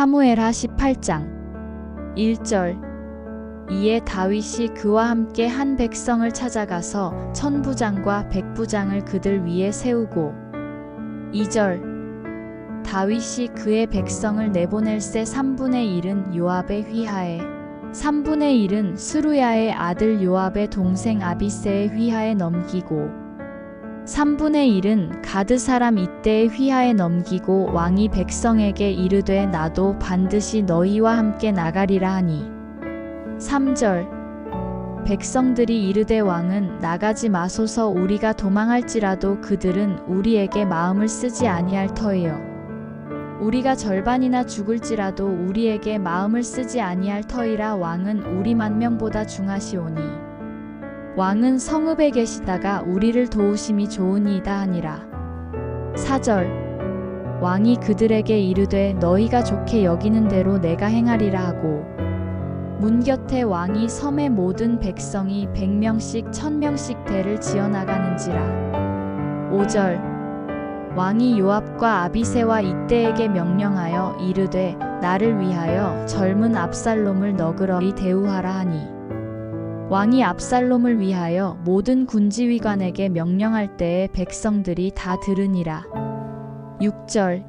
사무엘하 18장 1절. 이에 다윗이 그와 함께 한 백성을 찾아가서 천부장과 백부장을 그들 위에 세우고 2절. 다윗이 그의 백성을 내보낼새 3분의 1은 요압의 휘하에 3분의 1은 스루야의 아들 요압의 동생 아비세의 휘하에 넘기고 3분의 1은 가드 사람 이때의 휘하에 넘기고 왕이 백성에게 이르되 나도 반드시 너희와 함께 나가리라 하니. 3절. 백성들이 이르되 왕은 나가지 마소서 우리가 도망할지라도 그들은 우리에게 마음을 쓰지 아니할 터이요. 우리가 절반이나 죽을지라도 우리에게 마음을 쓰지 아니할 터이라 왕은 우리 만 명보다 중하시오니 왕은 성읍에 계시다가 우리를 도우심이 좋으니이다 하니라. 4절 왕이 그들에게 이르되 너희가 좋게 여기는 대로 내가 행하리라 하고 문 곁에 왕이 섬의 모든 백성이 백명씩 천명씩 대를 지어 나가는지라. 5절 왕이 요압과 아비세와 이때에게 명령하여 이르되 나를 위하여 젊은 압살롬을 너그러이 대우하라 하니 왕이 압살롬을 위하여 모든 군지휘관에게 명령할 때에 백성들이 다 들으니라. 6절.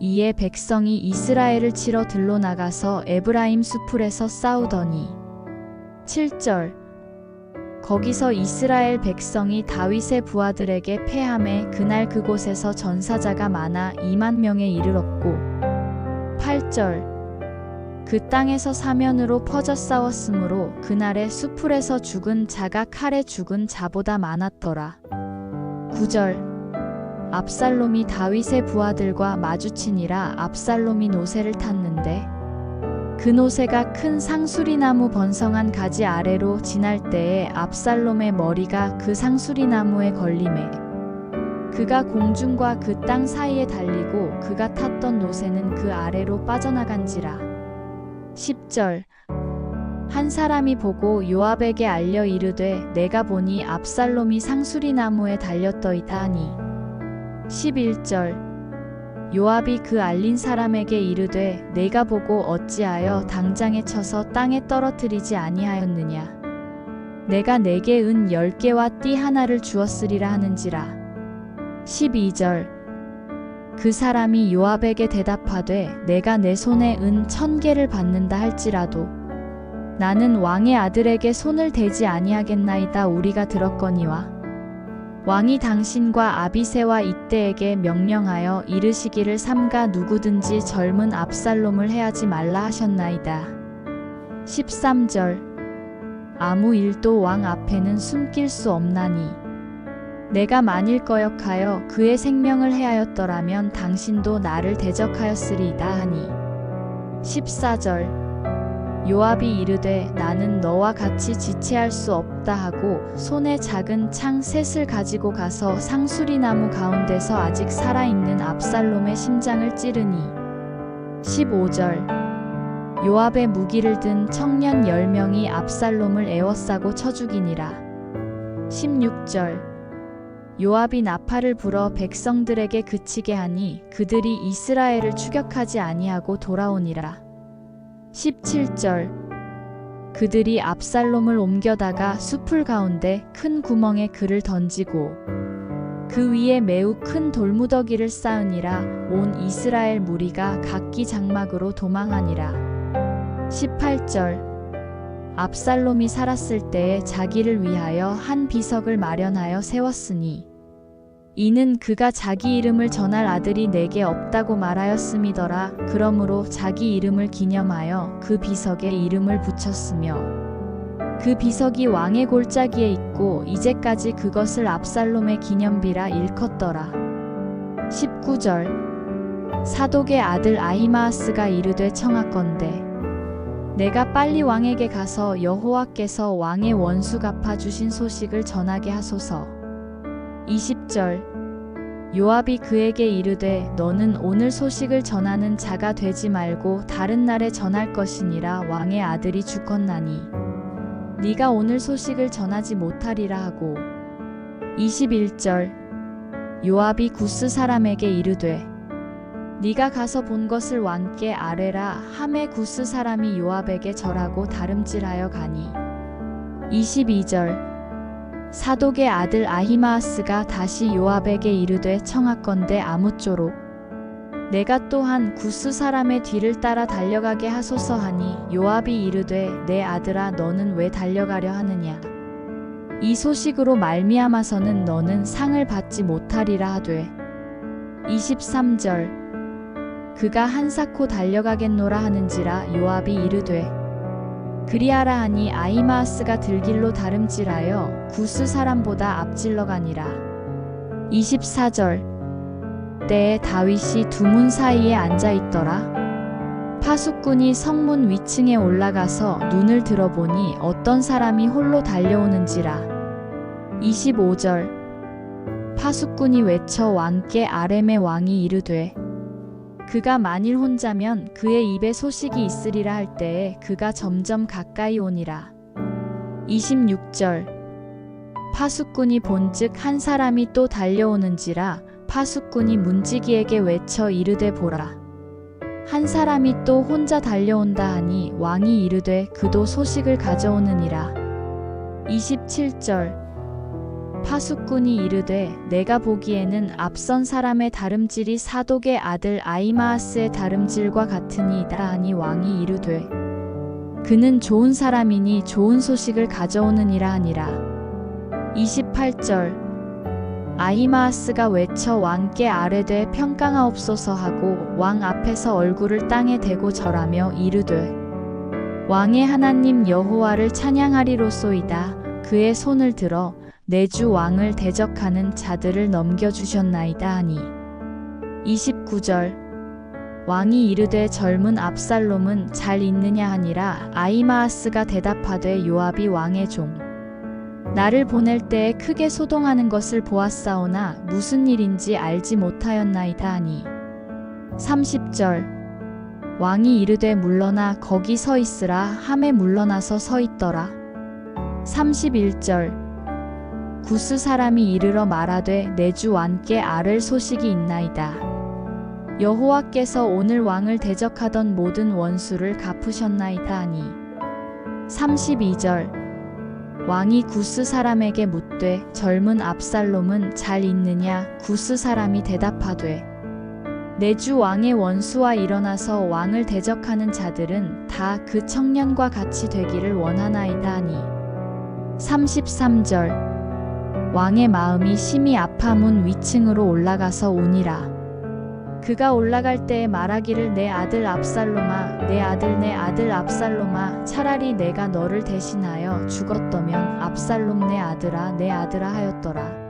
이에 백성이 이스라엘을 치러 들로 나가서 에브라임 수풀에서 싸우더니. 7절. 거기서 이스라엘 백성이 다윗의 부하들에게 패함에 그날 그곳에서 전사자가 많아 2만 명에 이르렀고. 8절 그 땅에서 사면으로 퍼져 싸웠으므로 그날의 수풀에서 죽은 자가 칼에 죽은 자보다 많았더라. 9절 압살롬이 다윗의 부하들과 마주치니라 압살롬이 노새를 탔는데 그 노새가 큰 상수리나무 번성한 가지 아래로 지날 때에 압살롬의 머리가 그 상수리나무에 걸림에 그가 공중과 그 땅 사이에 달리고 그가 탔던 노새는 그 아래로 빠져나간지라 10절. 한 사람이 보고 요압에게 알려 이르되 내가 보니 압살롬이 상수리 나무에 달렸더이다 하니 11절. 요압이 그 알린 사람에게 이르되 내가 보고 어찌하여 당장에 쳐서 땅에 떨어뜨리지 아니하였느냐? 내가 내게 은 열 개와 띠 하나를 주었으리라 하는지라. 12절 그 사람이 요압에게 대답하되 내가 내 손에 은 천 개를 받는다 할지라도 나는 왕의 아들에게 손을 대지 아니하겠나이다 우리가 들었거니와 왕이 당신과 아비세와 이때에게 명령하여 이르시기를 삼가 누구든지 젊은 압살롬을 해하지 말라 하셨나이다. 13절. 아무 일도 왕 앞에는 숨길 수 없나니 내가 만일 거역하여 그의 생명을 해하였더라면 당신도 나를 대적하였으리이다 하니. 14절. 요압이 이르되 나는 너와 같이 지체할 수 없다 하고 손에 작은 창 셋을 가지고 가서 상수리 나무 가운데서 아직 살아있는 압살롬의 심장을 찌르니. 15절. 요압의 무기를 든 청년 10명이 압살롬을 에워싸고 쳐 죽이니라. 16절 요압이 나팔을 불어 백성들에게 그치게 하니 그들이 이스라엘을 추격하지 아니하고 돌아오니라. 17절 그들이 압살롬을 옮겨다가 숲을 가운데 큰 구멍에 그를 던지고 그 위에 매우 큰 돌무더기를 쌓으니라 온 이스라엘 무리가 각기 장막으로 도망하니라. 18절 압살롬이 살았을 때에 자기를 위하여 한 비석을 마련하여 세웠으니 이는 그가 자기 이름을 전할 아들이 내게 없다고 말하였음이더라. 그러므로 자기 이름을 기념하여 그 비석에 이름을 붙였으며 그 비석이 왕의 골짜기에 있고 이제까지 그것을 압살롬의 기념비라 일컫더라. 19절 사독의 아들 아히마아스가 이르되 청하건대 내가 빨리 왕에게 가서 여호와께서 왕의 원수 갚아 주신 소식을 전하게 하소서. 20절. 요압이 그에게 이르되 너는 오늘 소식을 전하는 자가 되지 말고 다른 날에 전할 것이니라 왕의 아들이 죽었나니. 네가 오늘 소식을 전하지 못하리라 하고. 21절. 요압이 구스 사람에게 이르되 네가 가서 본 것을 왕께 아뢰라. 함에 구스 사람이 요압에게 절하고 다름질하여 가니. 22절. 사독의 아들 아히마아스가 다시 요압에게 이르되 청하건대 아무쪼록 내가 또한 구스 사람의 뒤를 따라 달려가게 하소서 하니 요압이 이르되 내 아들아 너는 왜 달려가려 하느냐? 이 소식으로 말미암아서는 너는 상을 받지 못하리라 하되. 23절 그가 한사코 달려가겠노라 하는지라 요압이 이르되 그리하라 하니 아이마아스가 들길로 다름질하여 구스 사람보다 앞질러 가니라. 24절. 때에 다윗이 두 문 사이에 앉아 있더라. 파수꾼이 성문 위층에 올라가서 눈을 들어보니 어떤 사람이 홀로 달려오는지라. 25절. 파수꾼이 외쳐 왕께 아렘의 왕이 이르되 그가 만일 혼자면 그의 입에 소식이 있으리라 할 때에 그가 점점 가까이 오니라. 26절 파수꾼이 본즉 한 사람이 또 달려오는지라 파수꾼이 문지기에게 외쳐 이르되 보라. 한 사람이 또 혼자 달려온다 하니 왕이 이르되 그도 소식을 가져오느니라. 27절 파수꾼이 이르되 내가 보기에는 앞선 사람의 다름질이 사독의 아들 아이마아스의 다름질과 같으니이다 하니 왕이 이르되 그는 좋은 사람이니 좋은 소식을 가져오느니라 하니라. 28절 아히마아스가 외쳐 왕께 아뢰되 평강하옵소서 하고 왕 앞에서 얼굴을 땅에 대고 절하며 이르되 왕의 하나님 여호와를 찬양하리로소이다. 그의 손을 들어 내주 왕을 대적하는 자들을 넘겨주셨나이다 하니. 29절. 왕이 이르되 젊은 압살롬은 잘 있느냐 하니라. 아이마아스가 대답하되 요압이 왕의 종. 나를 보낼 때에 크게 소동하는 것을 보았사오나 무슨 일인지 알지 못하였나이다 하니. 30절. 왕이 이르되 물러나 거기 서 있으라. 함에 물러나서 서 있더라. 31절 구스 사람이 이르러 말하되 내 주 왕께 아를 소식이 있나이다. 여호와께서 오늘 왕을 대적하던 모든 원수를 갚으셨나이다 하니. 32절. 왕이 구스 사람에게 묻되 젊은 압살롬은 잘 있느냐? 구스 사람이 대답하되 내 주 왕의 원수와 일어나서 왕을 대적하는 자들은 다 그 청년과 같이 되기를 원하나이다 하니. 33절 왕의 마음이 심히 아파문 위층으로 올라가서 오니라. 그가 올라갈 때에 말하기를 내 아들 압살롬아, 내 아들 내 아들 압살롬아, 차라리 내가 너를 대신하여 죽었더면 압살롬 내 아들아 내 아들아 하였더라.